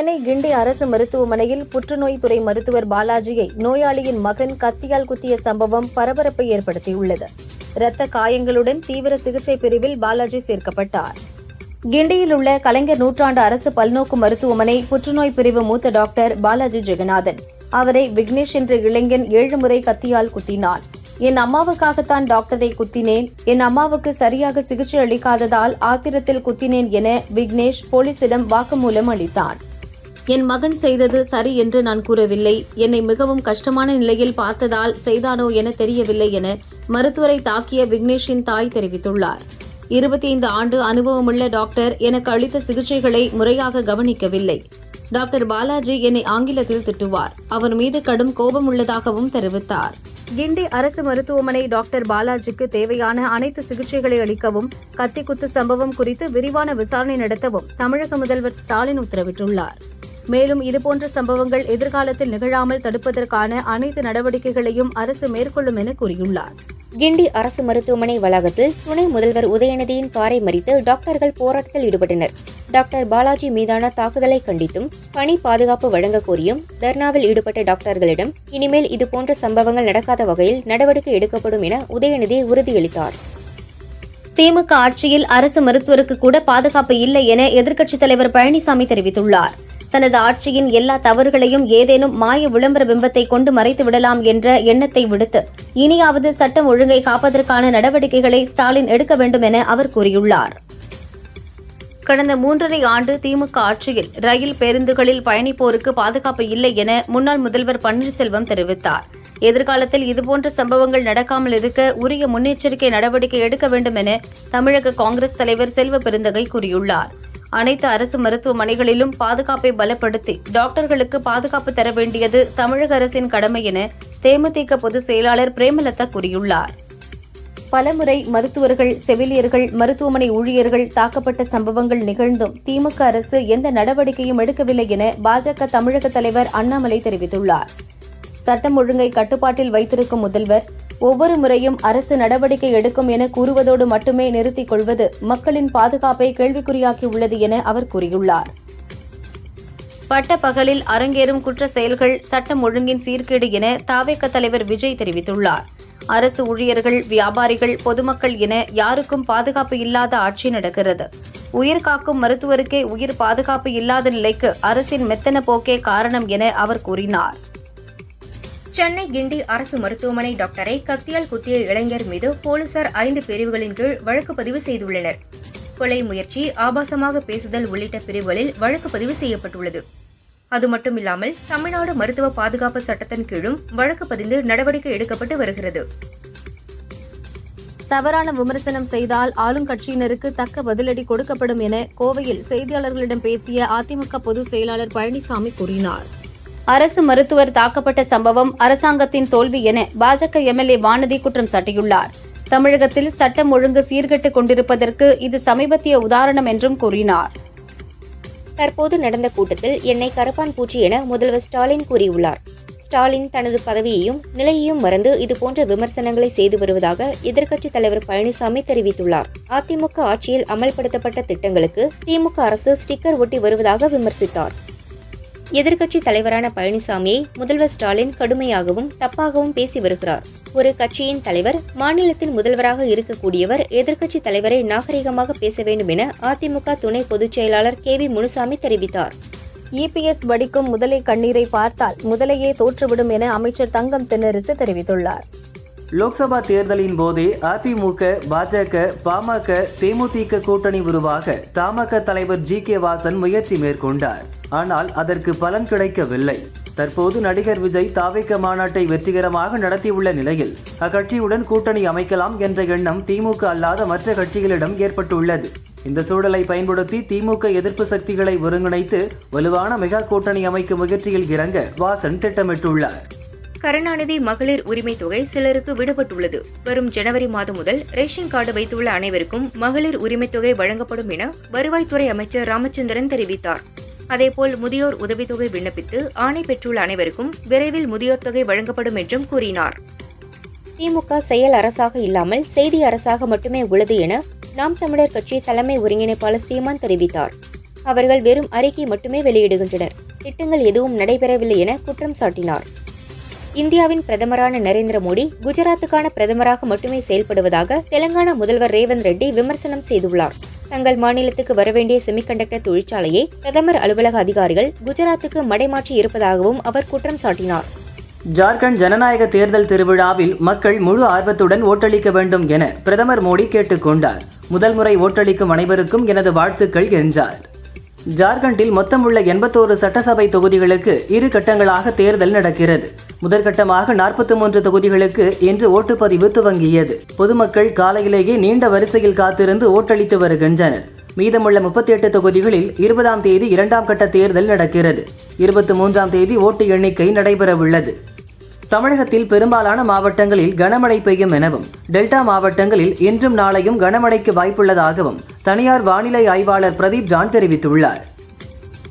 சென்னை கிண்டி அரசு மருத்துவமனையில் புற்றுநோய் துறை மருத்துவர் பாலாஜியை நோயாளியின் மகன் கத்தியால் குத்திய சம்பவம் பரபரப்பை ஏற்படுத்தியுள்ளது. இரத்த காயங்களுடன் தீவிர சிகிச்சை பிரிவில் பாலாஜி சேர்க்கப்பட்டார். கிண்டியில் உள்ள கலைஞர் நூற்றாண்டு அரசு பல்நோக்கு மருத்துவமனை புற்றுநோய் பிரிவு மூத்த டாக்டர் பாலாஜி ஜெகநாதன். அவரை விக்னேஷ் என்ற இளைஞன் ஏழு முறை கத்தியால் குத்தினான். என் அம்மாவுக்காகத்தான் டாக்டரை குத்தினேன். என் அம்மாவுக்கு சரியாக சிகிச்சை அளிக்காததால் ஆத்திரத்தில் குத்தினேன் என விக்னேஷ் போலீசிடம் வாக்குமூலம் அளித்தான். என் மகன் செய்தது சரி என்று நான் கூறவில்லை. என்னை மிகவும் கஷ்டமான நிலையில் பார்த்ததால் செய்தானோ என தெரியவில்லை என மருத்துவரை தாக்கிய விக்னேஷின் தாய் தெரிவித்துள்ளார். இருபத்தி ஐந்து ஆண்டு அனுபவமுள்ள டாக்டர் எனக்கு அளித்த சிகிச்சைகளை முறையாக கவனிக்கவில்லை. டாக்டர் பாலாஜி என்னை ஆங்கிலத்தில் திட்டுவார். அவர் மீது கடும் கோபம் உள்ளதாகவும் தெரிவித்தார். கிண்டி அரசு மருத்துவமனை டாக்டர் பாலாஜிக்கு தேவையான அனைத்து சிகிச்சைகளை அளிக்கவும் கத்திக்குத்து சம்பவம் குறித்து விரிவான விசாரணை நடத்தவும் தமிழக முதல்வர் ஸ்டாலின் உத்தரவிட்டுள்ளார். மேலும் இதுபோன்ற சம்பவங்கள் எதிர்காலத்தில் நிகழாமல் தடுப்பதற்கான அனைத்து நடவடிக்கைகளையும் அரசு மேற்கொள்ளும் என கூறியுள்ளார். கிண்டி அரசு மருத்துவமனை வளாகத்தில் துணை முதல்வர் உதயநிதியின் காரை மறித்து டாக்டர்கள் போராட்டத்தில் ஈடுபட்டனர். டாக்டர் பாலாஜி மீதான தாக்குதலை கண்டித்தும் பணி பாதுகாப்பு வழங்க கோரியும் தர்ணாவில் ஈடுபட்ட டாக்டர்களிடம் இனிமேல் இதுபோன்ற சம்பவங்கள் நடக்காத வகையில் நடவடிக்கை எடுக்கப்படும் என உதயநிதி உறுதியளித்தார். திமுக ஆட்சியில் அரசு மருத்துவருக்கு கூட பாதுகாப்பு இல்லை என எதிர்க்கட்சித் தலைவர் பழனிசாமி தெரிவித்துள்ளார். தனது ஆட்சியின் எல்லா தவறுகளையும் ஏதேனும் மாய விளம்பர பிம்பத்தை கொண்டு மறைத்து விடலாம் என்ற எண்ணத்தை விடுத்து இனியாவது சட்டம் ஒழுங்கை காப்பதற்கான நடவடிக்கைகளை ஸ்டாலின் எடுக்க வேண்டும் என அவர் கூறியுள்ளார். கடந்த மூன்றரை ஆண்டு திமுக ஆட்சியில் ரயில் பேருந்துகளில் பயணிப்போருக்கு பாதுகாப்பு இல்லை என முன்னாள் முதல்வர் பன்னீர்செல்வம் தெரிவித்தார். எதிர்காலத்தில் இதுபோன்ற சம்பவங்கள் நடக்காமல் இருக்க உரிய முன்னெச்சரிக்கை நடவடிக்கை எடுக்க வேண்டும் என தமிழக காங்கிரஸ் தலைவர் செல்வ பெருந்தகை கூறியுள்ளார். அனைத்து அரசு மருத்துவமனைகளிலும் பாதுகாப்பை பலப்படுத்தி டாக்டர்களுக்கு பாதுகாப்பு தர வேண்டியது தமிழக அரசின் கடமை என தேமுதிக பொதுச் செயலாளர் பிரேமலதா கூறியுள்ளார். பலமுறை மருத்துவர்கள் செவிலியர்கள் மருத்துவமனை ஊழியர்கள் தாக்கப்பட்ட சம்பவங்கள் நிகழ்ந்தும் திமுக அரசு எந்த நடவடிக்கையும் எடுக்கவில்லை என பாஜக தமிழக தலைவர் அண்ணாமலை தெரிவித்துள்ளார். சட்டம் ஒழுங்கை கட்டுப்பாட்டில் வைத்திருக்கும் முதல்வர் ஒவ்வொரு முறையும் அரசு நடவடிக்கை எடுக்கும் என கூறுவதோடு மட்டுமே நிறுத்திக் கொள்வது மக்களின் பாதுகாப்பை கேள்விக்குறியாக்கியுள்ளது என அவர் கூறியுள்ளார். பட்ட பகலில் அரங்கேறும் குற்ற செயல்கள் சட்டம் ஒழுங்கின் சீர்கேடு என தாவேக்க தலைவர் விஜய் தெரிவித்துள்ளார். அரசு ஊழியர்கள் வியாபாரிகள் பொதுமக்கள் என யாருக்கும் பாதுகாப்பு இல்லாத ஆட்சி நடக்கிறது. உயிர் காக்கும் மருத்துவருக்கே உயிர் பாதுகாப்பு இல்லாத நிலைக்கு அரசின் மெத்தன போக்கே காரணம் என அவர் கூறினார். சென்னை கிண்டி அரசு மருத்துவமனை டாக்டரை கத்தியால் குத்திய இளைஞர் மீது போலீசார் ஐந்து பிரிவுகளின் கீழ் வழக்கு பதிவு செய்துள்ளனர். கொலை முயற்சி ஆபாசமாக பேசுதல் உள்ளிட்ட பிரிவுகளில் வழக்கு பதிவு செய்யப்பட்டுள்ளது. அது மட்டுமில்லாமல் தமிழ்நாடு மருத்துவ பாதுகாப்பு சட்டத்தின் கீழும் வழக்கு பதிந்து நடவடிக்கை எடுக்கப்பட்டு வருகிறது. தவறான விமர்சனம் செய்தால் ஆளுங்கட்சியினருக்கு தக்க பதிலடி கொடுக்கப்படும் என கோவையில் செய்தியாளர்களிடம் பேசிய அதிமுக பொதுச் செயலாளர் பழனிசாமி கூறினார். அரசு மருத்துவர் தாக்கப்பட்ட சம்பவம் அரசாங்கத்தின் தோல்வி என பாஜக எம்எல்ஏ வானதி குற்றம் சாட்டியுள்ளார். தமிழகத்தில் சட்டம் ஒழுங்கு சீர்கெட்டுக் கொண்டிருப்பதற்கு இது சமீபத்திய உதாரணம் என்றும் கூறினார். தற்போது நடந்த கூட்டத்தில் என்னை கரப்பான் பூச்சி என முதல்வர் ஸ்டாலின் கூறியுள்ளார். ஸ்டாலின் தனது பதவியையும் நிலையையும் மறந்து இதுபோன்ற விமர்சனங்களை செய்து வருவதாக எதிர்க்கட்சித் தலைவர் பழனிசாமி தெரிவித்துள்ளார். அதிமுக ஆட்சியில் அமல்படுத்தப்பட்ட திட்டங்களுக்கு திமுக அரசு ஸ்டிக்கர் ஒட்டி வருவதாக விமர்சித்தார். எதிர்க்கட்சி தலைவரான பழனிசாமியை முதல்வர் ஸ்டாலின் கடுமையாகவும் தப்பாகவும் பேசி வருகிறார். ஒரு கட்சியின் தலைவர் மாநிலத்தின் முதல்வராக இருக்கக்கூடியவர் எதிர்க்கட்சி தலைவரை நாகரிகமாக பேச வேண்டும் என அதிமுக துணை பொதுச் செயலாளர் கே வி முனுசாமி தெரிவித்தார். இபிஎஸ் வடிக்கும் முதலை கண்ணீரை பார்த்தால் முதலையே தோற்றுவிடும் என அமைச்சர் தங்கம் தென்னரசு தெரிவித்துள்ளார். லோக்சபா தேர்தலின் போதே அதிமுக பாஜக பாமக தேமுதிக கூட்டணி உருவாக தமாக தலைவர் ஜி கே வாசன் முயற்சி மேற்கொண்டார். ஆனால் அதற்கு பலன் கிடைக்கவில்லை. தற்போது நடிகர் விஜய் தாவேக்க மாநாட்டை வெற்றிகரமாக நடத்தியுள்ள நிலையில் அக்கட்சியுடன் கூட்டணி அமைக்கலாம் என்ற எண்ணம் திமுக அல்லாத மற்ற கட்சிகளிடம் ஏற்பட்டுள்ளது. இந்த சூழலை பயன்படுத்தி திமுக எதிர்ப்பு சக்திகளை ஒருங்கிணைத்து வலுவான மெகா கூட்டணி அமைக்கும் முயற்சியில் இறங்க வாசன் திட்டமிட்டுள்ளார். கருணாநிதி மகளிர் உரிமை தொகை சிலருக்கு விடுபட்டுள்ளது. வரும் ஜனவரி மாதம் முதல் ரேஷன் கார்டு வைத்துள்ள அனைவருக்கும் மகளிர் உரிமைத் தொகை வழங்கப்படும் என வருவாய்த்துறை அமைச்சர் ராமச்சந்திரன் தெரிவித்தார். அதேபோல் முதியோர் உதவித்தொகை விண்ணப்பித்து ஆணை பெற்றுள்ள அனைவருக்கும் விரைவில் முதியோர் தொகை வழங்கப்படும் என்றும் கூறினார். திமுக செயல் அரசாக இல்லாமல் செய்தி அரசாக மட்டுமே உள்ளது என நாம் தமிழர் கட்சி தலைமை ஒருங்கிணைப்பாளர் சீமான் தெரிவித்தார். அவர்கள் வெறும் அறிக்கை மட்டுமே வெளியிடுகின்றனர். திட்டங்கள் எதுவும் நடைபெறவில்லை என குற்றம் சாட்டினார். இந்தியாவின் பிரதமரான நரேந்திர மோடி குஜராத்துக்கான பிரதமராக மட்டுமே செயல்படுவதாக தெலங்கானா முதல்வர் ரேவந்த் ரெட்டி விமர்சனம் செய்துள்ளார். தங்கள் மாநிலத்துக்கு வரவேண்டிய செமிகண்டக்டர் தொழிற்சாலையை பிரதமர் அலுவலக அதிகாரிகள் குஜராத்துக்கு மடைமாற்றி இருப்பதாகவும் அவர் குற்றம் சாட்டினார். ஜார்க்கண்ட் ஜனநாயக தேர்தல் திருவிழாவில் மக்கள் முழு ஆர்வத்துடன் ஓட்டளிக்க வேண்டும் என பிரதமர் மோடி கேட்டுக்கொண்டார். முதல் முறை ஓட்டளிக்கும் அனைவருக்கும் எனது வாழ்த்துக்கள் என்றார். ஜார்க்கண்டில் மொத்தமுள்ள எண்பத்தோரு சட்டசபை தொகுதிகளுக்கு இரு கட்டங்களாக தேர்தல் நடக்கிறது. முதற்கட்டமாக நாற்பத்தி மூன்று தொகுதிகளுக்கு இன்று ஓட்டுப்பதிவு துவங்கியது. பொதுமக்கள் காலையிலேயே நீண்ட வரிசையில் காத்திருந்து ஓட்டளித்து வருகின்றனர். மீதமுள்ள முப்பத்தி எட்டு தொகுதிகளில் இருபதாம் தேதி இரண்டாம் கட்ட தேர்தல் நடக்கிறது. இருபத்தி மூன்றாம் தேதி ஓட்டு எண்ணிக்கை நடைபெறவுள்ளது. தமிழகத்தில் பெரும்பாலான மாவட்டங்களில் கனமழை பெய்யும் எனவும் டெல்டா மாவட்டங்களில் இன்றும் நாளையும் கனமழைக்கு வாய்ப்புள்ளதாகவும் தனியார் வானிலை ஆய்வாளர் பிரதீப் ஜான் தெரிவித்துள்ளார்.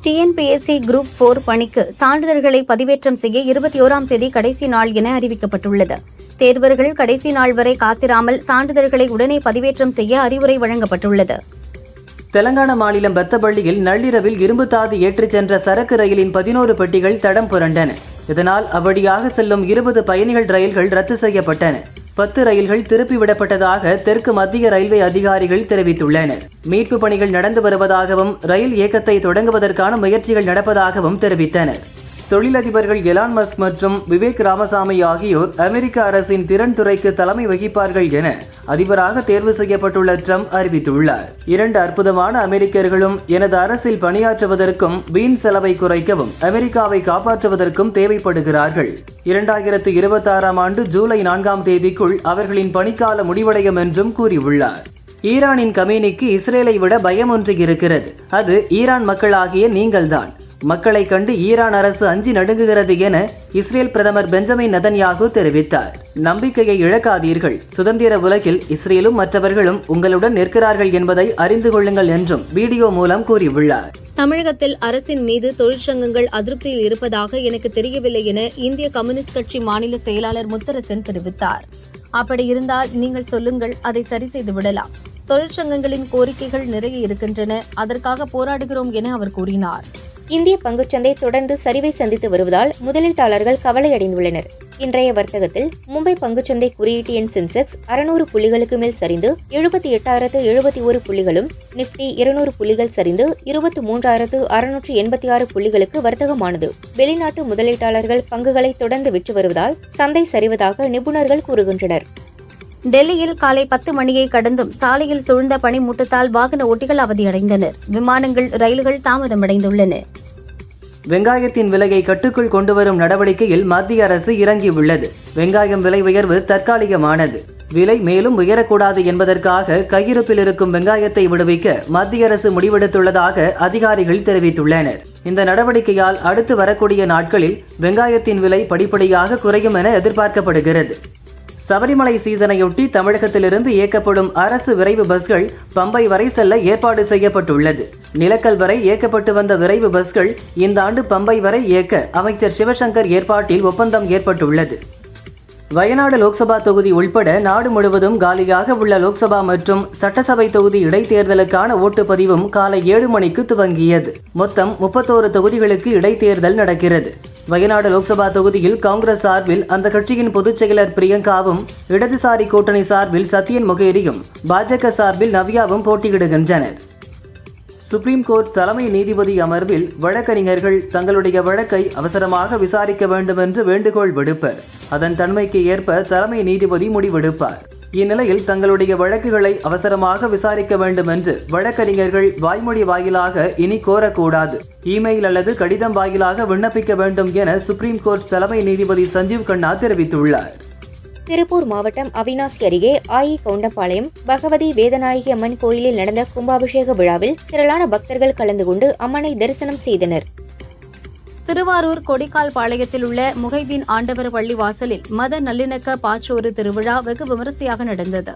டிஎன்பிஎஸ்சி குரூப் போர் பணிக்கு சான்றிதழ்களை பதிவேற்றம் செய்ய இருபத்தி ஓராம் தேதி கடைசி நாள் என அறிவிக்கப்பட்டுள்ளது. தேர்வர்கள் கடைசி நாள் வரை காத்திராமல் சான்றிதழ்களை உடனே பதிவேற்றம் செய்ய அறிவுரை வழங்கப்பட்டுள்ளது. தெலங்கானா மாநிலம் பெத்தபள்ளியில் நள்ளிரவில் இரும்பு தாது ஏற்றிச் சென்ற சரக்கு ரயிலின் பதினோரு பெட்டிகள் தடம் புரண்டன. இதனால் அவ்வழியாக செல்லும் இருபது பயணிகள் ரயில்கள் ரத்து செய்யப்பட்டன. பத்து ரயில்கள் திருப்பி விடப்பட்டதாக தெற்கு மத்திய ரயில்வே அதிகாரிகள் தெரிவித்துள்ளனர். மீட்பு பணிகள் நடந்து வருவதாகவும் ரயில் இயக்கத்தை தொடங்குவதற்கான முயற்சிகள் நடப்பதாகவும் தெரிவித்தனர். தொழிலதிபர்கள் எலான் மஸ்க் மற்றும் விவேக் ராமசாமி ஆகியோர் அமெரிக்க அரசின் திறன் துறைக்கு தலைமை வகிப்பார்கள் என அதிபராக தேர்வு செய்யப்பட்டுள்ள ட்ரம்ப் அறிவித்துள்ளார். இரண்டு அற்புதமான அமெரிக்கர்களும் எனது அரசில் பணியாற்றுவதற்கும் வீண் செலவை குறைக்கவும் அமெரிக்காவை காப்பாற்றுவதற்கும் தேவைப்படுகிறார்கள். இரண்டாயிரத்து இருபத்தாறாம் ஆண்டு ஜூலை நான்காம் தேதிக்குள் அவர்களின் பணிக்கால முடிவடையும் என்றும் கூறியுள்ளார். ஈரானின் கமேனிக்கு இஸ்ரேலை விட பயம் ஒன்று இருக்கிறது. அது ஈரான் மக்களாகிய நீங்கள்தான். மக்களை கண்டு ஈரான் அரசு அஞ்சி நடுங்குகிறது என இஸ்ரேல் பிரதமர் பெஞ்சமின் நதன்யாகு தெரிவித்தார். நம்பிக்கையை இழக்காதீர்கள். சுதந்திர உலகில் இஸ்ரேலும் மற்றவர்களும் உங்களுடன் நிற்கிறார்கள் என்பதை அறிந்து கொள்ளுங்கள் என்றும் வீடியோ மூலம் கூறியுள்ளார். தமிழகத்தில் அரசின் மீது தொழிற்சங்கங்கள் அதிருப்தியில் இருப்பதாக எனக்கு தெரியவில்லை என இந்திய கம்யூனிஸ்ட் கட்சி மாநில செயலாளர் முத்தரசன் தெரிவித்தார். அப்படி இருந்தால் நீங்கள் சொல்லுங்கள் அதை சரி செய்து விடலாம். தொழிற்சங்கங்களின் கோரிக்கைகள் நிறைய இருக்கின்றன அதற்காக போராடுகிறோம் என அவர் கூறினார். இந்திய பங்குச்சந்தை தொடர்ந்து சரிவை சந்தித்து வருவதால் முதலீட்டாளர்கள் கவலையடைந்துள்ளனர். இன்றைய வர்த்தகத்தில் மும்பை பங்குச்சந்தை குறியீட்டு எண் சென்செக்ஸ் அறுநூறு புள்ளிகளுக்கு மேல் சரிந்து எழுபத்தி எட்டாயிரத்து எழுபத்தி ஒரு புள்ளிகளும் நிப்டி இருநூறு புள்ளிகள் சரிந்து இருபத்தி மூன்றாயிரத்து அறுநூற்று எண்பத்தி ஆறு புள்ளிகளுக்கு வர்த்தகமானது. வெளிநாட்டு முதலீட்டாளர்கள் பங்குகளை தொடர்ந்து விற்று வருவதால் சந்தை சரிவதாக நிபுணர்கள் கூறுகின்றனர். டெல்லியில் காலை பத்து மணியை கடந்தும் சாலையில் சூழ்ந்த பனிமூட்டத்தால் வாகன ஓட்டிகள் அவதியடைந்தனர். விமானங்கள் ரயில்கள் தாமதமடைந்துள்ளன. வெங்காயத்தின் விலையை கட்டுக்குள் கொண்டு வரும் நடவடிக்கையில் மத்திய அரசு இறங்கியுள்ளது. வெங்காயம் விலை உயர்வு தற்காலிகமானது. விலை மேலும் உயரக்கூடாது என்பதற்காக கையிருப்பில் இருக்கும் வெங்காயத்தை விடுவிக்க மத்திய அரசு முடிவெடுத்துள்ளதாக அதிகாரிகள் தெரிவித்துள்ளனர். இந்த நடவடிக்கையால் அடுத்து வரக்கூடிய நாட்களில் வெங்காயத்தின் விலை படிப்படியாக குறையும் என எதிர்பார்க்கப்படுகிறது. சபரிமலை சீசனையொட்டி தமிழகத்திலிருந்து இயக்கப்படும் அரசு விரைவு பஸ்கள் பம்பை வரை செல்ல ஏற்பாடு செய்யப்பட்டுள்ளது. நிலக்கல் வரை இயக்கப்பட்டு வந்த விரைவு பஸ்கள் இந்த ஆண்டு பம்பை வரை இயக்க அமைச்சர் சிவசங்கர் ஏற்பாட்டில் ஒப்பந்தம் ஏற்பட்டுள்ளது. வயநாடு லோக்சபா தொகுதி உள்பட நாடு முழுவதும் காலியாக உள்ள லோக்சபா மற்றும் சட்டசபை தொகுதி இடைத்தேர்தலுக்கான ஓட்டுப்பதிவும் காலை ஏழு மணிக்கு துவங்கியது. மொத்தம் முப்பத்தோரு தொகுதிகளுக்கு இடைத்தேர்தல் நடக்கிறது. வயநாடு லோக்சபா தொகுதியில் காங்கிரஸ் சார்பில் அந்த கட்சியின் பொதுச் செயலர் பிரியங்காவும் இடதுசாரி கூட்டணி சார்பில் சத்யன் முகேரியும் பாஜக சார்பில் நவ்யாவும் போட்டியிடுகின்றனர். சுப்ரீம் கோர்ட் தலைமை நீதிபதி அமர்வில் வழக்கறிஞர்கள் தங்களுடைய வழக்கை அவசரமாக விசாரிக்க வேண்டும் என்று வேண்டுகோள் விடுப்பர். அதன் தன்மைக்கு ஏற்ப தலைமை நீதிபதி முடிவெடுப்பார். இந்நிலையில் தங்களுடைய வழக்குகளை அவசரமாக விசாரிக்க வேண்டும் என்று வழக்கறிஞர்கள் வாய்மொழி வாயிலாக இனி கோரக்கூடாது. இமெயில் அல்லது கடிதம் வாயிலாக விண்ணப்பிக்க வேண்டும் என சுப்ரீம் கோர்ட் தலைமை நீதிபதி சஞ்சீவ் கண்ணா தெரிவித்துள்ளார். திருப்பூர் மாவட்டம் அவினாசி அருகே ஆயி கவுண்டம்பாளையம் பகவதி வேதநாயகி அம்மன் கோயிலில் நடந்த கும்பாபிஷேக விழாவில் திரளான பக்தர்கள் கலந்து கொண்டு அம்மனை தரிசனம் செய்தனர். திருவாரூர் கொடிக்கால் பாளையத்தில் உள்ள முகைதீன் ஆண்டவர் பள்ளி வாசலில் மத நல்லிணக்க பாச்சோறு திருவிழா வெகு விமரிசையாக நடந்தது.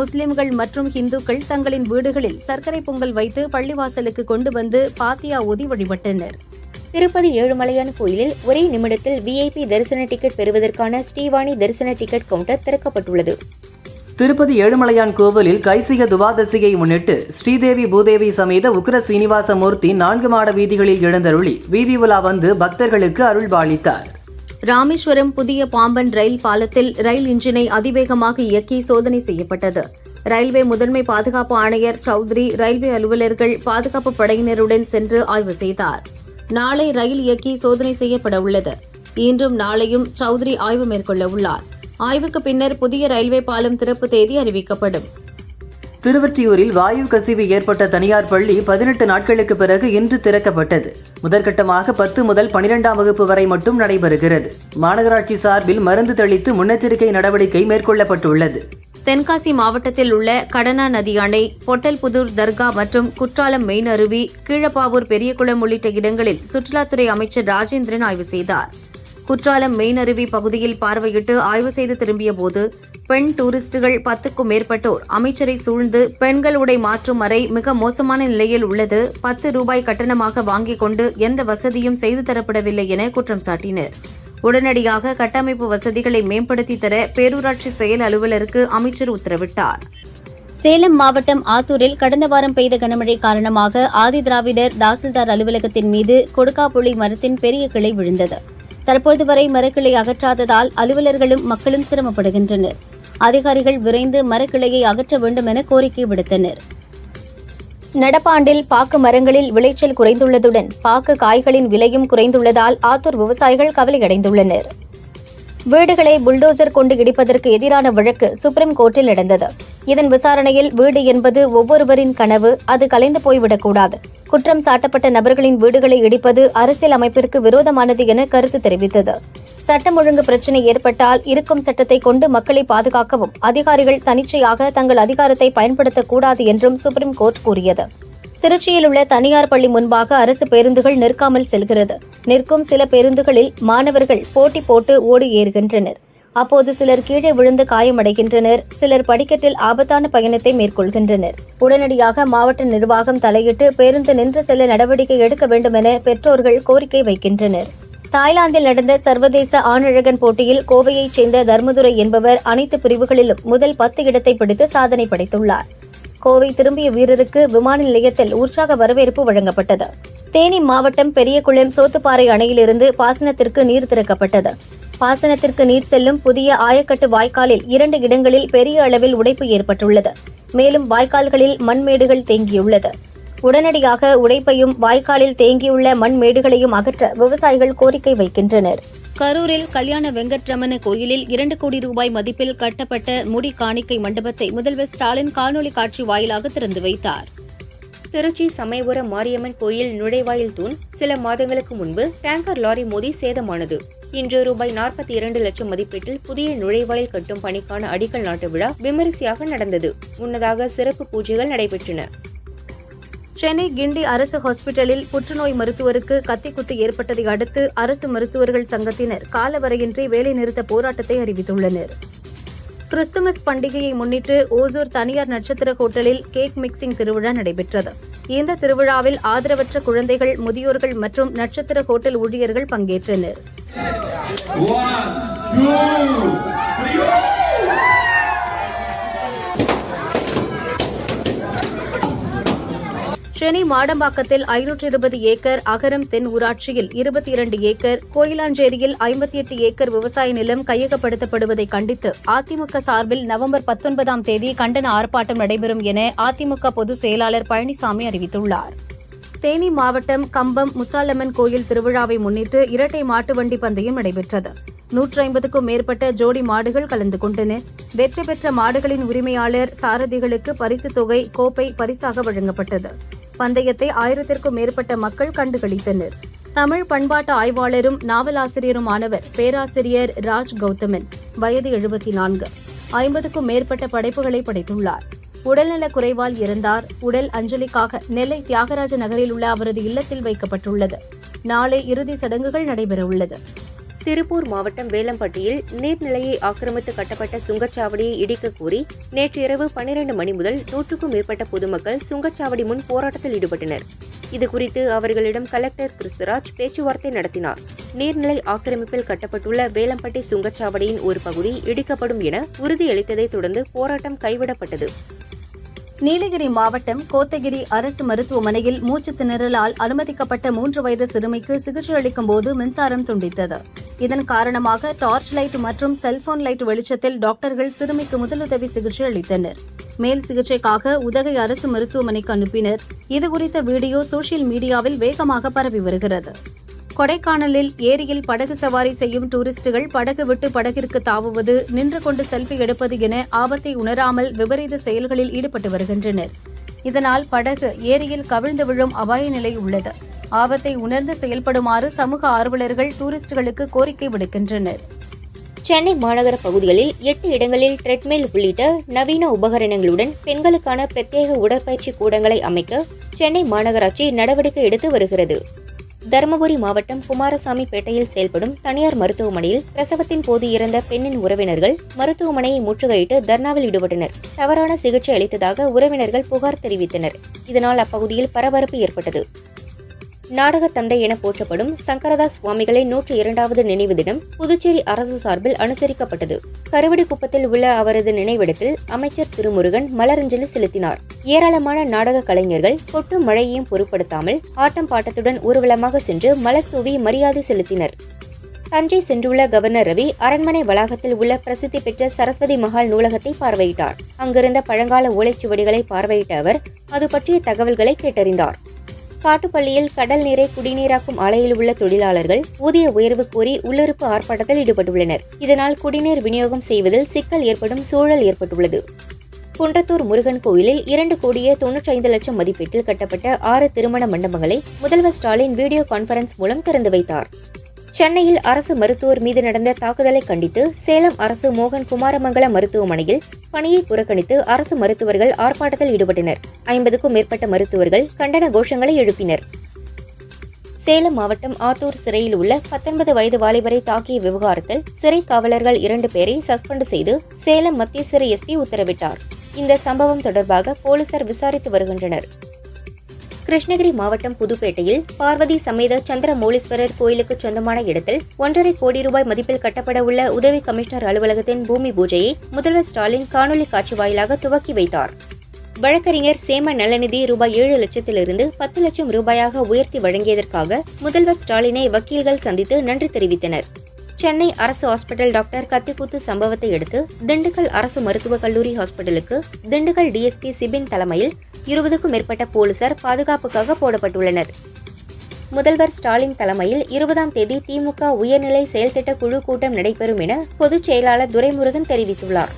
முஸ்லிம்கள் மற்றும் இந்துக்கள் தங்களின் வீடுகளில் சர்க்கரை பொங்கல் வைத்து பள்ளிவாசலுக்கு கொண்டு வந்து பாத்தியா ஊதி வழிபட்டனர். திருப்பதி ஏழுமலையான் கோயிலில் ஒரே நிமிடத்தில் விஐபி தரிசன டிக்கெட் பெறுவதற்கான ஸ்ரீவாணி தரிசன டிக்கெட் கவுண்டர் திறக்கப்பட்டுள்ளது. திருப்பதி ஏழுமலையான் கோவிலில் கைசிக துவாதசியை முன்னிட்டு ஸ்ரீதேவி பூதேவி சமேத உக்ர சீனிவாசமூர்த்தி நான்கு மாட வீதிகளில் எழுந்தருளி வீதி உலா வந்து பக்தர்களுக்கு அருள்பாலித்தார். ராமேஸ்வரம் புதிய பாம்பன் ரயில் பாலத்தில் ரயில் இன்ஜினை அதிவேகமாக இயக்கி சோதனை செய்யப்பட்டது. ரயில்வே முதன்மை பாதுகாப்பு ஆணையர் சௌத்ரி ரயில்வே அலுவலர்கள் பாதுகாப்பு படையினருடன் சென்று ஆய்வு செய்தார். நாளை ரயில் இயக்கி சோதனை செய்யப்பட உள்ளது. இன்றும் நாளையும் சௌத்ரி ஆய்வு மேற்கொள்ள உள்ளார். ஆய்வுக்கு பின்னர் புதிய ரயில்வே பாலம் திறப்பு தேதி அறிவிக்கப்படும். திருவொற்றியூரில் வாயு கசிவு ஏற்பட்ட தனியார் பள்ளி பதினெட்டு நாட்களுக்கு பிறகு இன்று திறக்கப்பட்டது. முதற்கட்டமாக பத்து முதல் பனிரெண்டாம் வகுப்பு வரை மட்டும் நடைபெறுகிறது. மாநகராட்சி சார்பில் மருந்து தெளித்து முன்னெச்சரிக்கை நடவடிக்கை மேற்கொள்ளப்பட்டுள்ளது. தென்காசி மாவட்டத்தில் உள்ள கடனா நதி அணை பொட்டல்புதூர் தர்கா மற்றும் குற்றாலம் மெயின் அருவி கீழப்பாவூர் பெரியகுளம் உள்ளிட்ட இடங்களில் சுற்றுலாத்துறை அமைச்சர் ராஜேந்திரன் ஆய்வு செய்தார். குற்றாலம் மெயின் அருவி பகுதியில் பார்வையிட்டு ஆய்வு செய்து திரும்பிய போது பெண் டூரிஸ்டுகள் பத்துக்கும் மேற்பட்டோர் அமைச்சரை சூழ்ந்து பெண்கள் உடை மாற்றும் வரை மிக மோசமான நிலையில் உள்ளது. பத்து ரூபாய் கட்டணமாக வாங்கிக் கொண்டு எந்த வசதியும் செய்து தரப்படவில்லை என குற்றம் சாட்டினர். உடனடியாக கட்டமைப்பு வசதிகளை மேம்படுத்தி தர பேரூராட்சி செயல் அலுவலருக்கு அமைச்சர் உத்தரவிட்டார். சேலம் மாவட்டம் ஆத்தூரில் கடந்த வாரம் பெய்த கனமழை காரணமாக ஆதிதிராவிடர் தாசில்தார் அலுவலகத்தின் மீது கொடுக்காப்புளி மரத்தின் பெரிய கிளை விழுந்தது. தற்போது வரை மரக்கிளை அகற்றாததால் அலுவலர்களும் மக்களும் சிரமப்படுகின்றனர். அதிகாரிகள் விரைந்து மரக்கிளையை அகற்ற வேண்டும் என கோரிக்கை விடுத்தனர். நடப்பாண்டில் பாக்கு மரங்களில் விளைச்சல் குறைந்துள்ளதுடன் பாக்கு காய்களின் விலையும் குறைந்துள்ளதால் ஆத்தூர் விவசாயிகள் கவலையடைந்துள்ளனர். வீடுகளை புல்டோசர் கொண்டு இடிப்பதற்கு எதிரான வழக்கு சுப்ரீம் கோர்ட்டில் நடந்தது. இதன் விசாரணையில் வீடு என்பது ஒவ்வொருவரின் கனவு அது கலைந்து போய்விடக்கூடாது. குற்றம் சாட்டப்பட்ட நபர்களின் வீடுகளை இடிப்பது அரசியல் அமைப்பிற்கு விரோதமானது என கருத்து தெரிவித்தது. சட்டம் ஒழுங்கு பிரச்சினை ஏற்பட்டால் இருக்கும் சட்டத்தை கொண்டு மக்களை பாதுகாக்கவும் அதிகாரிகள் தனிச்சையாக தங்கள் அதிகாரத்தை பயன்படுத்தக்கூடாது என்றும் சுப்ரீம் கோர்ட் கூறியது. திருச்சியில் உள்ள தனியார் பள்ளி முன்பாக அரசு பேருந்துகள் நிற்காமல் செல்கிறது. நிற்கும் சில பேருந்துகளில் மாணவர்கள் போட்டி போட்டு ஓடி ஏறுகின்றனர். அப்போது சிலர் கீழே விழுந்து காயமடைகின்றனர். சிலர் படிக்கட்டில் ஆபத்தான பயணத்தை மேற்கொள்கின்றனர். உடனடியாக மாவட்ட நிர்வாகம் தலையிட்டு பேருந்து நின்று செல்ல நடவடிக்கை எடுக்க வேண்டும் என பெற்றோர்கள் கோரிக்கை வைக்கின்றனர். தாய்லாந்தில் நடந்த சர்வதேச ஆணழகன் போட்டியில் கோவையைச் சேர்ந்த தர்மதுரை என்பவர் அனைத்து பிரிவுகளிலும் முதல் பத்து இடத்தை பிடித்து சாதனை படைத்துள்ளார். கோவை திரும்பிய வீரருக்கு விமான நிலையத்தில் உற்சாக வரவேற்பு வழங்கப்பட்டது. தேனி மாவட்டம் பெரியகுளம் சோத்துப்பாறை அணையிலிருந்து பாசனத்திற்கு நீர் திறக்கப்பட்டது. பாசனத்திற்கு நீர் செல்லும் புதிய ஆயக்கட்டு வாய்க்காலில் இரண்டு இடங்களில் பெரிய அளவில் உடைப்பு ஏற்பட்டுள்ளது. மேலும் வாய்க்கால்களில் மண்மேடுகள் தேங்கியுள்ளது. உடனடியாக உடைப்பையும் வாய்க்காலில் தேங்கியுள்ள மண்மேடுகளையும் அகற்ற விவசாயிகள் கோரிக்கை வைக்கின்றனர். கரூரில் கல்யாண வெங்கட்ரமண கோயிலில் இரண்டு கோடி ரூபாய் மதிப்பில் கட்டப்பட்ட முடி காணிக்கை மண்டபத்தை முதல்வர் ஸ்டாலின் காணொலி காட்சி வாயிலாக திறந்து வைத்தார். திருச்சி சமயபுரம் மாரியம்மன் கோயில் நுழைவாயில் தூண் சில மாதங்களுக்கு முன்பு டேங்கர் லாரி மோதி சேதமானது. இன்று ரூபாய் நாற்பத்தி இரண்டு லட்சம் மதிப்பீட்டில் புதிய நுழைவாயில் கட்டும் பணிக்கான அடிக்கல் நாட்டு விழா விமரிசையாக நடந்தது. முன்னதாக சிறப்பு பூஜைகள் நடைபெற்றன. சென்னை கிண்டி அரசு ஹாஸ்பிட்டலில் புற்றுநோய் மருத்துவருக்கு கத்திக்குத்து ஏற்பட்டதை அடுத்து அரசு மருத்துவர்கள் சங்கத்தினர் காலவரையின்றி வேலைநிறுத்த போராட்டத்தை அறிவித்துள்ளனர். கிறிஸ்துமஸ் பண்டிகையை முன்னிட்டு ஓசூர் தனியார் நட்சத்திர ஹோட்டலில் கேக் மிக்சிங் திருவிழா நடைபெற்றது. இந்த திருவிழாவில் ஆதரவற்ற குழந்தைகள் முதியோர்கள் மற்றும் நட்சத்திர ஹோட்டல் ஊழியர்கள் பங்கேற்றனர். சென்னை மாடம்பாக்கத்தில் ஐநூற்று இருபது ஏக்கர் அகரம் தென் ஊராட்சியில் இருபத்தி இரண்டு ஏக்கர் கோயிலாஞ்சேரியில் ஐம்பத்தி எட்டு ஏக்கர் விவசாய நிலம் கையகப்படுத்தப்படுவதை கண்டித்து அதிமுக சார்பில் நவம்பர் பத்தொன்பதாம் தேதி கண்டன ஆர்ப்பாட்டம் நடைபெறும் என அதிமுக பொதுச் செயலாளர் பழனிசாமி அறிவித்துள்ளார். தேனி மாவட்டம் கம்பம் முத்தாலம்மன் கோயில் திருவிழாவை முன்னிட்டு இரட்டை மாட்டு வண்டி பந்தயம் நடைபெற்றது. நூற்றி ஐம்பதுக்கும் மேற்பட்ட ஜோடி மாடுகள் கலந்து கொண்டன. வெற்றி பெற்ற மாடுகளின் உரிமையாளர் சாரதிகளுக்கு பரிசுத் தொகை கோப்பை பரிசாக வழங்கப்பட்டது. பந்தயத்தை ஆயிரத்திற்கும் மேற்பட்ட மக்கள் கண்டுகளித்தனர். தமிழ் பண்பாட்டு ஆய்வாளரும் நாவலாசிரியருமானவர் பேராசிரியர் ராஜ் கௌதமன் வயது எழுபத்தி நான்கு ஐம்பதுக்கும் மேற்பட்ட படைப்புகளை படைத்துள்ளார். உடல்நலக் குறைவால் இறந்தார். உடல் அஞ்சலிக்காக நெல்லை தியாகராஜ நகரில் உள்ள அவரது இல்லத்தில் வைக்கப்பட்டுள்ளது. நாளை இறுதி சடங்குகள் நடைபெறவுள்ளது. திருப்பூர் மாவட்டம் வேலம்பட்டியில் நீர்நிலையை ஆக்கிரமித்து கட்டப்பட்ட சுங்கச்சாவடியை இடிக்க கோரி நேற்று இரவு பன்னிரண்டு மணி முதல் நூற்றுக்கும் மேற்பட்ட பொதுமக்கள் சுங்கச்சாவடி முன் போராட்டத்தில் ஈடுபட்டனர். இதுகுறித்து அவர்களிடம் கலெக்டர் கிறிஸ்துராஜ் பேச்சுவார்த்தை நடத்தினார். நீர்நிலை ஆக்கிரமிப்பில் கட்டப்பட்டுள்ள வேலம்பட்டி சுங்கச்சாவடியின் ஒரு பகுதி இடிக்கப்படும் என உறுதியளித்ததைத் தொடர்ந்து போராட்டம் கைவிடப்பட்டது. நீலகிரி மாவட்டம் கோத்தகிரி அரசு மருத்துவமனையில் மூச்சு திணறலால் அனுமதிக்கப்பட்ட மூன்று வயது சிறுமிக்கு சிகிச்சை அளிக்கும் போது மின்சாரம் துண்டித்தது. இதன் காரணமாக டார்ச் லைட் மற்றும் செல்போன் லைட் வெளிச்சத்தில் டாக்டர்கள் சிறுமிக்கு முதலுதவி சிகிச்சை அளித்தனர். மேல் சிகிச்சைக்காக உதகை அரசு மருத்துவமனைக்கு அனுப்பினர். இதுகுறித்த வீடியோ சோசியல் மீடியாவில் வேகமாக பரவி வருகிறது. கொடைக்கானலில் ஏரியில் படகு சவாரி செய்யும் டூரிஸ்டுகள் படகு விட்டு படகிற்கு தாவுவது நின்று கொண்டு செல்ஃபி எடுப்பது என ஆபத்தை உணராமல் விபரீத செயல்களில் ஈடுபட்டு வருகின்றனர். இதனால் படகு ஏரியில் கவிழ்ந்து விழும் அபாய நிலை உள்ளது. ஆபத்தை உணர்ந்து செயல்படுமாறு சமூக ஆர்வலர்கள் டூரிஸ்டுகளுக்கு கோரிக்கை விடுக்கின்றனர். சென்னை மாநகர பகுதிகளில் எட்டு இடங்களில் ட்ரெட்மில் உள்ளிட்ட நவீன உபகரணங்களுடன் பெண்களுக்கான பிரத்யேக உடற்பயிற்சி கூடங்களை அமைக்க சென்னை மாநகராட்சி நடவடிக்கை எடுத்து வருகிறது. தருமபுரி மாவட்டம் குமாரசாமி பேட்டையில் செயல்படும் தனியார் மருத்துவமனையில் பிரசவத்தின் போது இறந்த பெண்ணின் உறவினர்கள் மருத்துவமனையை முற்றுகையிட்டு தர்ணாவில் ஈடுபட்டனர். தவறான சிகிச்சை அளித்ததாக உறவினர்கள் புகார் தெரிவித்தனர். இதனால் அப்பகுதியில் பரபரப்பு ஏற்பட்டது. நாடக தந்தை என போற்றப்படும் சங்கரதாஸ் சுவாமிகளை நூற்றி இரண்டாவது நினைவு தினம் புதுச்சேரி அரசு சார்பில் அனுசரிக்கப்பட்டது. கருவடிக்குப்பத்தில் உள்ள அவரது நினைவிடத்தில் அமைச்சர் திருமுருகன் மலரஞ்சலி செலுத்தினார். ஏராளமான நாடக கலைஞர்கள் கொட்டு மழையையும் பொருட்படுத்தாமல் ஆட்டம் பாட்டத்துடன் ஊர்வலமாக சென்று மலர் தூவி மரியாதை செலுத்தினர். தஞ்சை சென்றுள்ள கவர்னர் ரவி அரண்மனை வளாகத்தில் உள்ள பிரசித்தி பெற்ற சரஸ்வதி மஹால் நூலகத்தை பார்வையிட்டார். அங்கிருந்த பழங்கால ஓலைச்சுவடிகளை பார்வையிட்ட அவர் அது பற்றிய தகவல்களை கேட்டறிந்தார். காட்டுப்பள்ளியில் கடல் நீரை குடிநீராக்கும் ஆலையில் உள்ள தொழிலாளர்கள் ஊதிய உயர்வு கோரி உள்ளிருப்பு ஆர்ப்பாட்டத்தில் ஈடுபட்டுள்ளனர். இதனால் குடிநீர் விநியோகம் செய்வதில் சிக்கல் ஏற்படும் சூழல் ஏற்பட்டுள்ளது. குன்றத்தூர் முருகன் கோயிலில் இரண்டு கோடியே தொன்னூற்றி ஐந்து லட்சம் மதிப்பீட்டில் கட்டப்பட்ட ஆறு திருமண மண்டபங்களை முதல்வர் ஸ்டாலின் வீடியோ கான்பரன்ஸ் மூலம் திறந்து வைத்தார். சென்னையில் அரசு மருத்துவர் மீது நடந்த தாக்குதலை கண்டித்து சேலம் அரசு மோகன் குமாரமங்கல மருத்துவமனையில் பணியை புறக்கணித்து அரசு மருத்துவர்கள் ஆர்ப்பாட்டத்தில் ஈடுபட்டனர். ஐம்பதுக்கும் மேற்பட்ட மருத்துவர்கள் கண்டன கோஷங்களை எழுப்பினர். சேலம் மாவட்டம் ஆத்தூர் சிறையில் உள்ள பத்தொன்பது வயது வாலிபரை தாக்கிய விவகாரத்தில் சிறை காவலர்கள் இரண்டு பேரை சஸ்பெண்ட் செய்து சேலம் மத்திய சிறை எஸ்பி உத்தரவிட்டார். இந்த சம்பவம் தொடர்பாக போலீசார் விசாரித்து வருகின்றனர். கிருஷ்ணகிரி மாவட்டம் புதுப்பேட்டையில் பார்வதி சமேத சந்திரமௌலீஸ்வரர் கோயிலுக்கு சொந்தமான இடத்தில் ஒன்றரை கோடி ரூபாய் மதிப்பில் கட்டப்பட உள்ள உதவி கமிஷனர் அலுவலகத்தின் பூமி பூஜையை முதல்வர் ஸ்டாலின் காணொலி காட்சி வாயிலாக துவக்கி வைத்தார். வழக்கறிஞர் சேம நலநிதி ரூபாய் ஏழு லட்சத்திலிருந்து பத்து லட்சம் ரூபாயாக உயர்த்தி வழங்கியதற்காக முதல்வர் ஸ்டாலினை வக்கீல்கள் சந்தித்து நன்றி தெரிவித்தனர். சென்னை அரசு ஹாஸ்பிட்டல் டாக்டர் கத்திக்குத்து சம்பவத்தை அடுத்து திண்டுக்கல் அரசு மருத்துவக் கல்லூரி ஹாஸ்பிட்டலுக்கு திண்டுக்கல் டிஎஸ்பி சிபின் தலைமையில் இருபதுக்கும் மேற்பட்ட போலீசார் பாதுகாப்புக்காக போடப்பட்டுள்ளனர். முதல்வர் ஸ்டாலின் தலைமையில் இருபதாம் தேதி திமுக உயர்நிலை செயல்திட்ட குழு கூட்டம் நடைபெறும் என பொதுச் செயலாளர் துரைமுருகன் தெரிவித்துள்ளார்.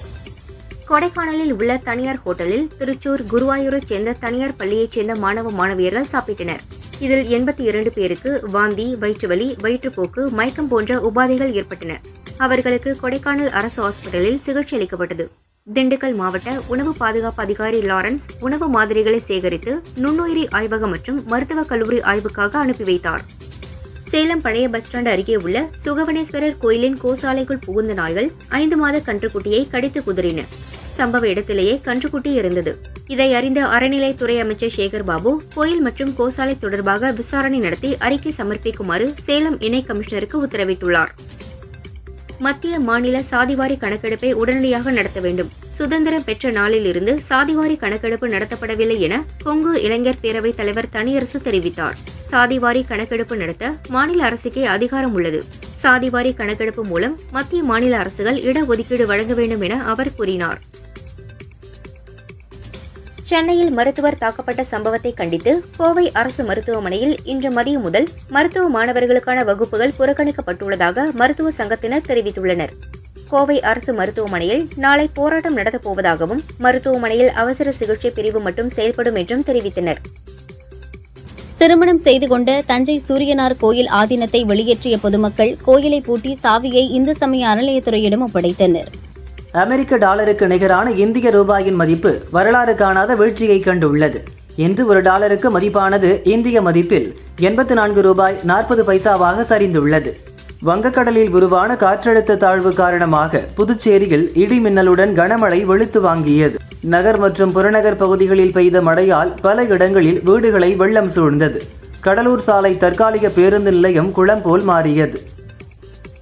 கொடைக்கானலில் உள்ள தனியார் ஹோட்டலில் திருச்சூர் குருவாயூரைச் சேர்ந்த தனியார் பள்ளியைச் சேர்ந்த மாணவ மாணவியர்கள் சாப்பிட்டனர். இதில் எண்பத்தி இரண்டு பேருக்கு வாந்தி வயிற்றுவலி வயிற்றுப்போக்கு மயக்கம் போன்ற உபாதைகள் ஏற்பட்டன. அவர்களுக்கு கொடைக்கானல் அரசு ஹாஸ்பிட்டலில் சிகிச்சை அளிக்கப்பட்டது. திண்டுக்கல் மாவட்ட உணவு பாதுகாப்பு அதிகாரி லாரன்ஸ் உணவு மாதிரிகளை சேகரித்து நுண்ணுயிரி ஆய்வகம் மற்றும் மருத்துவக் கல்லூரி ஆய்வுக்காக அனுப்பி வைத்தார். சேலம் பழைய பஸ் ஸ்டாண்ட் அருகே உள்ள சுகவனேஸ்வரர் கோயிலின் கோசாலைக்குள் புகுந்த நாய்கள் ஐந்து மாத கன்றுக்குட்டியை கடித்து குதறின சம்பவ இடத்திலேயே கன்றுக்குட்டி இருந்தது. இதை அறிந்த அறநிலைத்துறை அமைச்சர் சேகர் பாபு கோயில் மற்றும் கோசாலை தொடர்பாக விசாரணை நடத்தி அறிக்கை சமர்ப்பிக்குமாறு சேலம் இணை கமிஷனருக்கு உத்தரவிட்டுள்ளார். மத்திய மாநில சாதிவாரி கணக்கெடுப்பை உடனடியாக நடத்த வேண்டும். சுதந்திரம் பெற்ற நாளில் இருந்து சாதிவாரி கணக்கெடுப்பு நடத்தப்படவில்லை என கொங்கு இளைஞர் பேரவைத் தலைவர் தனியரசு தெரிவித்தார். சாதிவாரி கணக்கெடுப்பு நடத்த மாநில அரசுக்கே அதிகாரம் உள்ளது. சாதிவாரி கணக்கெடுப்பு மூலம் மத்திய மாநில அரசுகள் இடஒதுக்கீடு வழங்க வேண்டும் என அவர் கூறினார். சென்னையில் மருத்துவர் தாக்கப்பட்ட சம்பவத்தை கண்டித்து கோவை அரசு மருத்துவமனையில் இன்று மதியம் முதல் மருத்துவ மாணவர்களுக்கான வகுப்புகள் புறக்கணிக்கப்பட்டுள்ளதாக மருத்துவ சங்கத்தினர் தெரிவித்துள்ளனர். கோவை அரசு மருத்துவமனையில் நாளை போராட்டம் நடத்தப் போவதாகவும் மருத்துவமனையில் அவசர சிகிச்சை பிரிவு மட்டும் செயல்படும் என்றும் தெரிவித்தனர். திருமணம் செய்து கொண்ட தஞ்சை சூரியனார் கோயில் ஆதீனத்தை வெளியேற்றிய பொதுமக்கள் கோயிலை பூட்டி சாவியை இந்து சமய அறநிலையத்துறையிடம் ஒப்படைத்தனர். அமெரிக்க டாலருக்கு நிகரான இந்திய ரூபாயின் மதிப்பு வரலாறு காணாத வீழ்ச்சியை கண்டுள்ளது. இன்று ஒரு டாலருக்கு மதிப்பானது இந்திய மதிப்பில் எண்பத்து நான்கு ரூபாய் நாற்பது பைசாவாக சரிந்துள்ளது. வங்கக்கடலில் உருவான காற்றழுத்த தாழ்வு காரணமாக புதுச்சேரியில் இடி மின்னலுடன் கனமழை வெளுத்து வாங்கியது. நகர் மற்றும் புறநகர் பகுதிகளில் பெய்த மழையால் பல இடங்களில் வீடுகளை வெள்ளம் சூழ்ந்தது. கடலூர் சாலை தற்காலிக பேருந்து நிலையம் குளம் போல் மாறியது.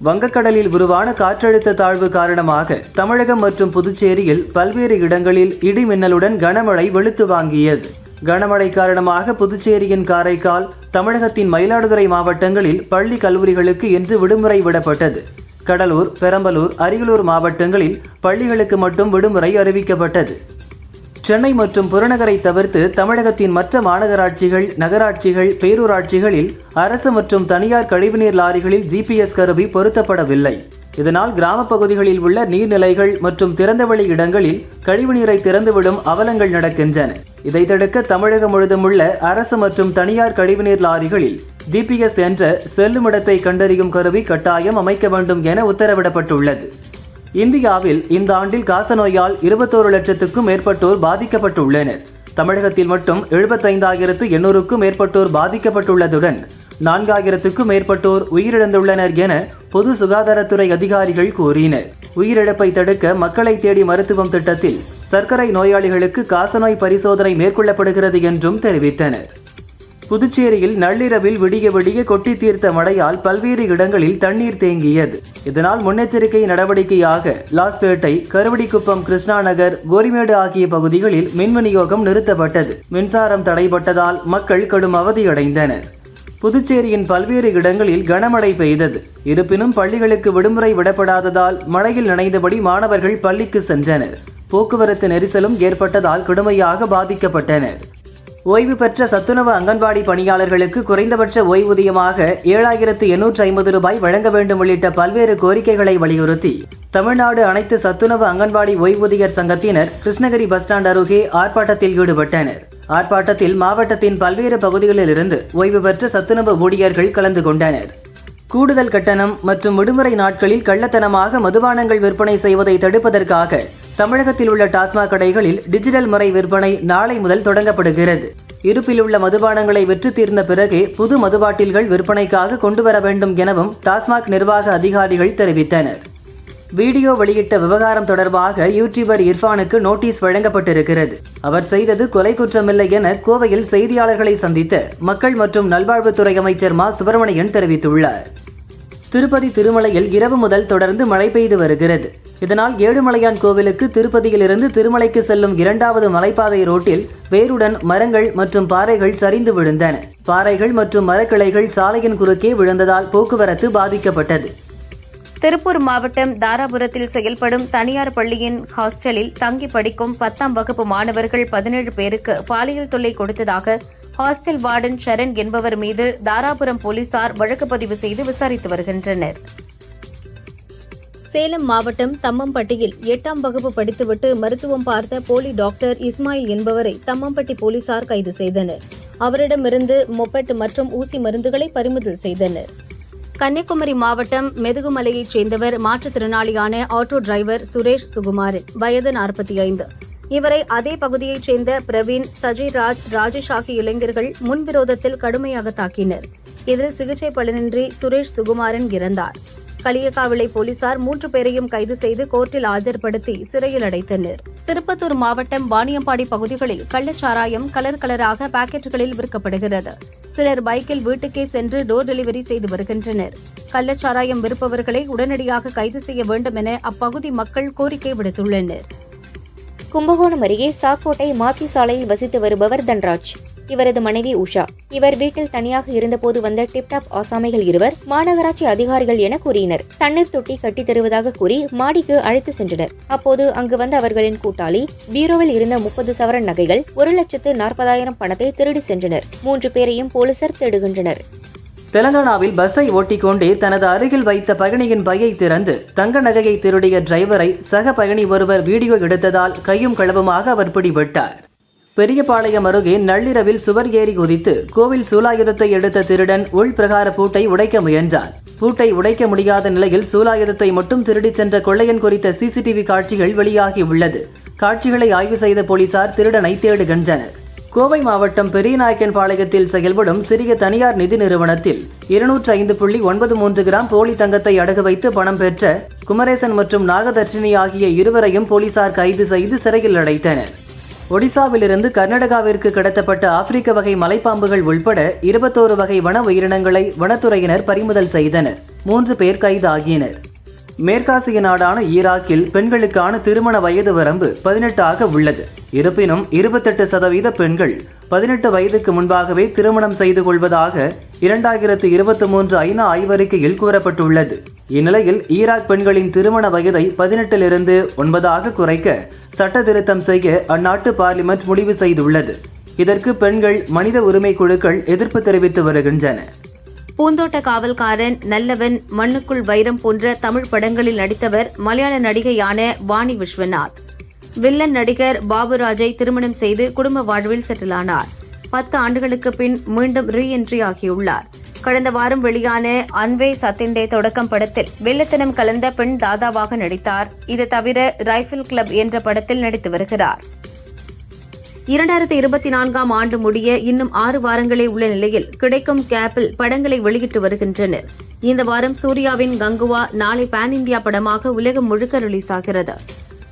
வங்கக்கடலில் உருவான காற்றழுத்த தாழ்வு காரணமாக தமிழகம் மற்றும் புதுச்சேரியில் பல்வேறு இடங்களில் இடி மின்னலுடன் கனமழை வெளுத்து வாங்கியது. கனமழை காரணமாக புதுச்சேரியின் காரைக்கால் தமிழகத்தின் மயிலாடுதுறை மாவட்டங்களில் பள்ளி கல்லூரிகளுக்கு இன்று விடுமுறை விடப்பட்டது. கடலூர் பெரம்பலூர் அரியலூர் மாவட்டங்களில் பள்ளிகளுக்கு மட்டும் விடுமுறை அறிவிக்கப்பட்டது. சென்னை மற்றும் புறநகரை தவிர்த்து தமிழகத்தின் மற்ற மாநகராட்சிகள் நகராட்சிகள் பேரூராட்சிகளில் அரசு மற்றும் தனியார் கழிவுநீர் லாரிகளில் ஜிபிஎஸ் கருவி பொருத்தப்படவில்லை. இதனால் கிராமப் பகுதிகளில் உள்ள நீர்நிலைகள் மற்றும் திறந்தவெளி இடங்களில் கழிவுநீரை திறந்துவிடும் அவலங்கள் நடக்கின்றன. இதை தடுக்க தமிழகம் முழுதும் உள்ள அரசு மற்றும் தனியார் கழிவுநீர் லாரிகளில் ஜிபிஎஸ் என்ற செல்லுமிடத்தை கண்டறியும் கருவி கட்டாயம் அமைக்க வேண்டும் என உத்தரவிடப்பட்டுள்ளது. இந்தியாவில் இந்த ஆண்டில் காசநோயால் இருபத்தோரு லட்சத்துக்கும் மேற்பட்டோர் பாதிக்கப்பட்டுள்ளனர். தமிழகத்தில் மட்டும் எழுபத்தைந்தாயிரத்து எண்ணூறுக்கும் மேற்பட்டோர் பாதிக்கப்பட்டுள்ளதுடன் நான்காயிரத்துக்கும் மேற்பட்டோர் உயிரிழந்துள்ளனர் என பொது சுகாதாரத்துறை அதிகாரிகள் கூறினர். உயிரிழப்பை தடுக்க மக்களை தேடி மருத்துவம் திட்டத்தில் சர்க்கரை நோயாளிகளுக்கு காசநோய் பரிசோதனை மேற்கொள்ளப்படுகிறது என்றும் தெரிவித்தனர். புதுச்சேரியில் நள்ளிரவில் விடிய விடிய கொட்டி தீர்த்த மழையால் பல்வேறு இடங்களில் தண்ணீர் தேங்கியது. இதனால் முன்னெச்சரிக்கை நடவடிக்கையாக லாஸ்பேட்டை கருவடிக்குப்பம் கிருஷ்ணா நகர் கோரிமேடு ஆகிய பகுதிகளில் மின் விநியோகம் நிறுத்தப்பட்டது. மின்சாரம் தடைபட்டதால் மக்கள் கடும் அவதியடைந்தனர். புதுச்சேரியின் பல்வேறு இடங்களில் கனமழை பெய்தது. இருப்பினும் பள்ளிகளுக்கு விடுமுறை விடப்படாததால் மழையில் நனைந்தபடி மாணவர்கள் பள்ளிக்கு சென்றனர். போக்குவரத்து நெரிசலும் ஏற்பட்டதால் கடுமையாக பாதிக்கப்பட்டனர். ஓய்வு பெற்ற சத்துணவு அங்கன்வாடி பணியாளர்களுக்கு குறைந்தபட்ச ஓய்வூதியமாக ஏழாயிரத்து எண்ணூற்று ஐம்பது ரூபாய் வழங்க வேண்டும் உள்ளிட்ட பல்வேறு கோரிக்கைகளை வலியுறுத்தி தமிழ்நாடு அனைத்து சத்துணவு அங்கன்வாடி ஓய்வூதியர் சங்கத்தினர் கிருஷ்ணகிரி பஸ் ஸ்டாண்ட் அருகே ஆர்ப்பாட்டத்தில் ஈடுபட்டனர். ஆர்ப்பாட்டத்தில் மாவட்டத்தின் பல்வேறு பகுதிகளிலிருந்து ஓய்வு பெற்ற சத்துணவு ஊழியர்கள் கலந்து கொண்டனர். கூடுதல் கட்டணம் மற்றும் விடுமுறை நாட்களில் கள்ளத்தனமாக மதுபானங்கள் விற்பனை செய்வதை தடுப்பதற்காக தமிழகத்தில் உள்ள டாஸ்மாக் கடைகளில் டிஜிட்டல் முறை விற்பனை நாளை முதல் தொடங்கப்படுகிறது. இருப்பில் உள்ள மதுபானங்களை விற்று தீர்ந்த பிறகே புது மதுபாட்டில்கள் விற்பனைக்காக கொண்டு வர வேண்டும் எனவும் டாஸ்மாக் நிர்வாக அதிகாரிகள் தெரிவித்தனர். வீடியோ வெளியிட்ட விவகாரம் தொடர்பாக யூடியூபர் இர்ஃபானுக்கு நோட்டீஸ் வழங்கப்பட்டிருக்கிறது. அவர் செய்தது கொலை குற்றமில்லை என கோவையில் செய்தியாளர்களை சந்தித்த மக்கள் மற்றும் நல்வாழ்வுத்துறை அமைச்சர் மா. சுப்பிரமணியன் தெரிவித்துள்ளார். திருப்பதி திருமலையில் இரவு முதல் தொடர்ந்து மழை பெய்து வருகிறது. இதனால் ஏழுமலையான் கோவிலுக்கு திருப்பதியிலிருந்து திருமலைக்கு செல்லும் இரண்டாவது மலைப்பாதை ரோட்டில் வேருடன் மரங்கள் மற்றும் பாறைகள் சரிந்து விழுந்தன. பாறைகள் மற்றும் மரக்கிளைகள் சாலையின் குறுக்கே விழுந்ததால் போக்குவரத்து பாதிக்கப்பட்டது. திருப்பூர் மாவட்டம் தாராபுரத்தில் செயல்படும் தனியார் பள்ளியின் ஹாஸ்டலில் தங்கி படிக்கும் பத்தாம் வகுப்பு மாணவர்கள் பதினேழு பேருக்கு பாலியல் தொல்லை கொடுத்ததாக ஹாஸ்டல் வார்டன் சரண் என்பவர் மீது தாராபுரம் போலீசார் வழக்கு பதிவு செய்து விசாரித்து வருகின்றனர். சேலம் மாவட்டம் தம்மம்பட்டியில் எட்டாம் வகுப்பு படித்துவிட்டு மருத்துவம் பார்த்த போலி டாக்டர் இஸ்மாயில் என்பவரை தம்மம்பட்டி போலீசார் கைது செய்தனர். அவரிடமிருந்து மொபட் மற்றும் ஊசி மருந்துகளை பறிமுதல் செய்தனர். கன்னியாகுமரி மாவட்டம் மெதுகுமலையைச் சேர்ந்தவர் மாற்றுத்திறனாளியான ஆட்டோ டிரைவர் சுரேஷ் சுகுமாரன் வயது நாற்பத்தி ஐந்து. இவரை அதே பகுதியைச் சேர்ந்த பிரவீன் சஜய்ராஜ் ராஜேஷ் ஆகிய இளைஞர்கள் முன்விரோதத்தில் கடுமையாக தாக்கினர். இதில் சிகிச்சை பலனின்றி சுரேஷ் சுகுமாரன் இறந்தார். களியக்காவிளை போலீசார் மூன்று பேரையும் கைது செய்து கோர்ட்டில் ஆஜர்படுத்தி சிறையில் அடைத்தனர். திருப்பத்தூர் மாவட்டம் வாணியம்பாடி பகுதிகளில் கள்ளச்சாராயம் கலர் கலராக பாக்கெட்டுகளில் விற்கப்படுகிறது. சிலர் பைக்கில் வீட்டுக்கே சென்று டோர் டெலிவரி செய்து வருகின்றனர். கள்ளச்சாராயம் விற்பவர்களை உடனடியாக கைது செய்ய வேண்டும் என அப்பகுதி மக்கள் கோரிக்கை விடுத்துள்ளனர். கும்பகோணம் அருகே சாக்கோட்டை மாத்தி சாலையில் வசித்து வருபவர் தன்ராஜ். இவரது மனைவி உஷா. இவர் வீட்டில் தனியாக இருந்தபோது வந்த டிப்டாப் ஆசாமிகள் இருவர் மாநகராட்சி அதிகாரிகள் என கூறினர். தண்ணீர் தொட்டி கட்டித் தருவதாக கூறி மாடிக்கு அழைத்து சென்றனர். அப்போது அங்கு வந்த அவர்களின் கூட்டாளி பீரோவில் இருந்த முப்பது சவரன் நகைகள் ஒரு லட்சத்து நாற்பதாயிரம் பணத்தை திருடி சென்றனர். மூன்று பேரையும் போலீசார் தேடுகின்றனர். தெலங்கானாவில் பஸ்ஸை ஓட்டிக்கொண்டே தனது அருகில் வைத்த பயணியின் பையை திறந்து தங்க நகையை திருடிய டிரைவரை சக பயணி ஒருவர் வீடியோ எடுத்ததால் கையும் களவுமாக அவர் பிடிபட்டார். பெரியபாளையம் அருகே நள்ளிரவில் சுவர் ஏறி குதித்து கோவில் சூலாயுதத்தை எடுத்த திருடன் உள் பிரகார பூட்டை உடைக்க முயன்றான். பூட்டை உடைக்க முடியாத நிலையில் சூலாயுதத்தை மட்டும் திருடிச் சென்ற கொள்ளையன் குறித்த சிசிடிவி காட்சிகள் வெளியாகி உள்ளது. காட்சிகளை ஆய்வு செய்த போலீசார் திருடனை தேடுகின்றனர். கோவை மாவட்டம் பெரியநாயக்கன் பாளையத்தில் செயல்படும் சிறிய தனியார் நிதி நிறுவனத்தில் இருநூற்றி ஐந்து புள்ளி ஒன்பது மூன்று கிராம் போலி தங்கத்தை அடகு வைத்து பணம் பெற்ற குமரேசன் மற்றும் நாகதர்ஷினி ஆகிய இருவரையும் போலீசார் கைது செய்து சிறையில் அடைத்தனர். ஒடிசாவிலிருந்து கர்நாடகாவிற்கு கடத்தப்பட்ட ஆப்பிரிக்க வகை மலைப்பாம்புகள் உள்பட இருபத்தோரு வகை வன உயிரினங்களை வனத்துறையினர் பறிமுதல் செய்தனர். மூன்று பேர் கைதாகினர். மேற்காசிய நாடான ஈராக்கில் பெண்களுக்கான திருமண வயது வரம்பு பதினெட்டாக உள்ளது. இருப்பினும் இருபத்தெட்டு சதவீத பெண்கள் பதினெட்டு வயதுக்கு முன்பாகவே திருமணம் செய்து கொள்வதாக இரண்டாயிரத்து இருபத்தி மூன்று ஐநா ஆய்வறிக்கையில் கூறப்பட்டுள்ளது. இந்நிலையில் ஈராக் பெண்களின் திருமண வயதை பதினெட்டிலிருந்து ஒன்பதாக குறைக்க சட்ட திருத்தம் செய்ய அந்நாட்டு பார்லிமெண்ட் முடிவு செய்துள்ளது. இதற்கு பெண்கள் மனித உரிமை குழுக்கள் எதிர்ப்பு தெரிவித்து வருகின்றன. பூந்தோட்ட காவல்காரன் நல்லவன் மண்ணுக்குள் வைரம் போன்ற தமிழ் படங்களில் நடித்தவர் மலையாள நடிகையான வாணி விஸ்வநாத். வில்லன் நடிகர் பாபுராஜை திருமணம் செய்து குடும்ப வாழ்வில் செட்டில் ஆனார் பத்து ஆண்டுகளுக்கு பின் மீண்டும் ரீ என்ட்ரி ஆகியுள்ளார். கடந்த வாரம் வெளியான அன்வே சத்திண்டே தொடக்கம் படத்தில் வெள்ளத்தனம் கலந்த பெண் தாதாவாக நடித்தார். இது தவிர ரைபிள் கிளப் என்ற படத்தில் நடித்து வருகிறார். இரண்டாயிரத்தி இருபத்தி நான்காம் ஆண்டு முடிய இன்னும் ஆறு வாரங்களே உள்ள நிலையில் கிடைக்கும் கேப்பில் படங்களை வெளியிட்டு வருகின்றனர். இந்த வாரம் சூர்யாவின் கங்குவா நாளை பேன் இந்தியா படமாக உலகம் முழுக்க ரிலீஸ் ஆகிறது.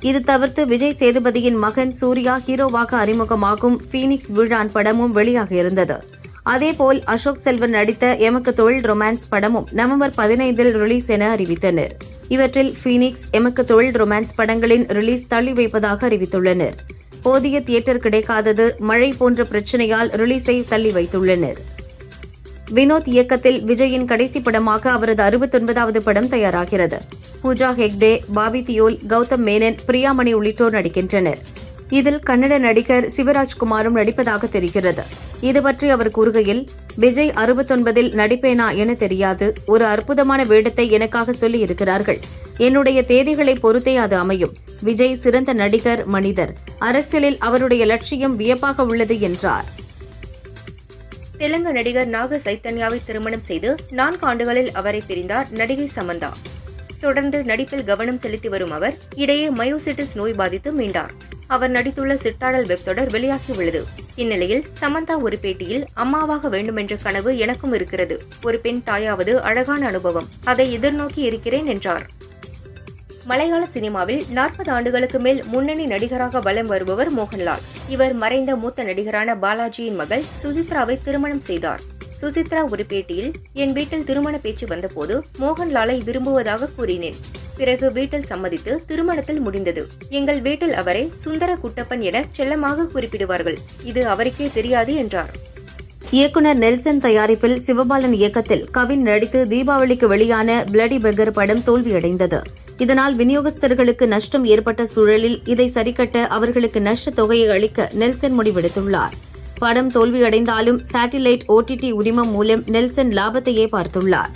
இது தவிர்த்து விஜய் சேதுபதியின் மகன் சூர்யா ஹீரோவாக அறிமுகமாகும் ஃபீனிக்ஸ் விழான் படமும் வெளியாக இருந்தது. அதேபோல் அசோக் செல்வன் நடித்த எமக்கு தொழில் ரொமான்ஸ் படமும் நவம்பர் பதினைந்தில் ரிலீஸ் என அறிவித்தனர். இவற்றில் ஃபீனிக்ஸ் எமக்கு தொழில் ரொமான்ஸ் படங்களின் ரிலீஸ் தள்ளி வைப்பதாக அறிவித்துள்ளனர். போதிய தியேட்டர் கிடைக்காதது மழை போன்ற பிரச்சனையால் ரிலீஸை தள்ளி வைத்துள்ளனர். வினோத் இயக்கத்தில் விஜயின் கடைசி படமாக அவரது அறுபத்தொன்பதாவது படம் தயாராகிறது. பூஜா ஹெக்டே பாபி தியோல் கௌதம் மேனன் பிரியாமணி உள்ளிட்டோர் நடிக்கின்றனர். இதில் கன்னட நடிகர் சிவராஜ்குமாரும் நடிப்பதாக தெரிகிறது. இது பற்றி அவர் கூறுகையில் விஜய் அறுபத்தொன்பதில் நடிப்பேனா என தெரியாது ஒரு அற்புதமான வேடத்தை எனக்காக சொல்லி இருக்கிறார்கள் என்னுடைய தேதிகளை பொறுத்தே அது அமையும். விஜய் சிறந்த நடிகர் மனிதர். அரசியலில் அவருடைய லட்சியம் வியப்பாக உள்ளது என்றார். தெலுங்கு நடிகர் நாக சைத்தன்யாவை திருமணம் செய்து நான்கு ஆண்டுகளில் அவரை பிரிந்தார் நடிகை சமந்தா. தொடர்ந்து நடிப்பில் கவனம் செலுத்தி வரும் அவர் இடையே மயோசிட்டிஸ் நோய் பாதித்து மீண்டார். அவர் நடித்துள்ள சிட்டாடல் வெப் தொடர் வெளியாகியுள்ளது இந்நிலையில் சமந்தா ஒரு பேட்டியில் அம்மாவாக வேண்டுமென்ற கனவு எனக்கும் இருக்கிறது. ஒரு பெண் தாயாவது அழகான அனுபவம். அதை எதிர்நோக்கி இருக்கிறேன் என்றார். மலையாள சினிமாவில் நாற்பது ஆண்டுகளுக்கு மேல் முன்னணி நடிகராக வலம் வருபவர் மோகன்லால். இவர் மறைந்த மூத்த நடிகரான பாலாஜியின் மகள் சுசித்ராவை திருமணம் செய்தார். சுசித்ரா ஒரு பேட்டியில் என் வீட்டில் திருமண பேச்சு வந்தபோது மோகன்லாலை விரும்புவதாக கூறினேன். பிறகு வீட்டில் சம்மதித்து திருமணத்தில் முடிந்தது. எங்கள் வீட்டில் அவரை சுந்தர குட்டப்பன் என செல்லமாக குறிப்பிடுவார்கள். இது அவருக்கே தெரியாது என்றார். இயக்குனர் நெல்சன் தயாரிப்பில் சிவபாலன் இயக்கத்தில் கவின் நடித்து தீபாவளிக்கு வெளியான பிளடி பெக்கர் படம் தோல்வியடைந்தது. இதனால் விநியோகஸ்தர்களுக்கு நஷ்டம் ஏற்பட்ட சூழலில் இதை சரிக்கட்ட அவர்களுக்கு நஷ்ட தொகையை அளிக்க நெல்சன் முடிவெடுத்துள்ளார். படம் தோல்வியடைந்தாலும் சாட்டிலைட் ஓடிடி உரிமம் மூலம் நெல்சன் லாபத்தையே பார்த்துள்ளார்.